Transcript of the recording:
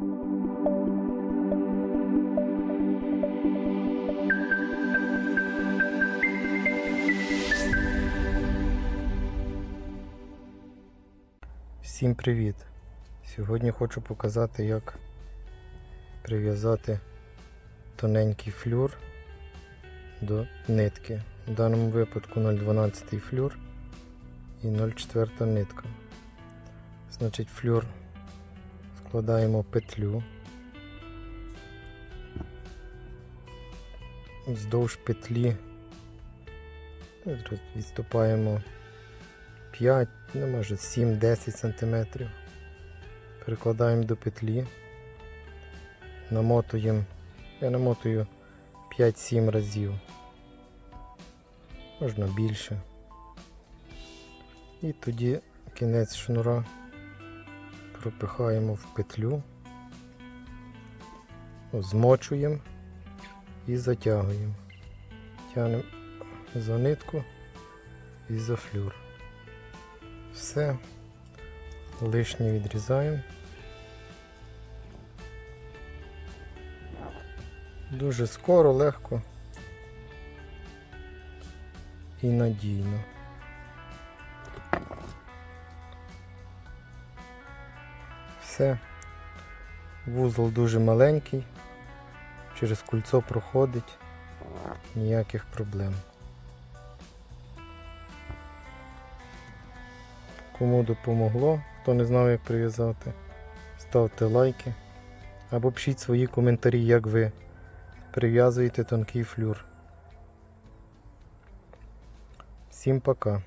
Всім привіт! Сьогодні хочу показати, як прив'язати тоненький флюр до нитки. В даному випадку 0,12 флюр і 0,4 нитка. Значить, флюр складаємо петлю. Вздовж петлі відступаємо 5, ну може 7-10 см. Перекладаємо до петлі. Намотуємо. Я намотую 5-7 разів. Можна більше. І тоді кінець шнура пропихаємо в петлю, змочуємо і затягуємо. Тягнемо за нитку і за флюр. Все. Лишнє відрізаємо. Дуже скоро, легко і надійно. Все. Вузол дуже маленький, через кульцо проходить, ніяких проблем. Кому допомогло, хто не знав, як прив'язати, ставте лайки або пишіть свої коментарі, як ви прив'язуєте тонкий флюр. Всім пока!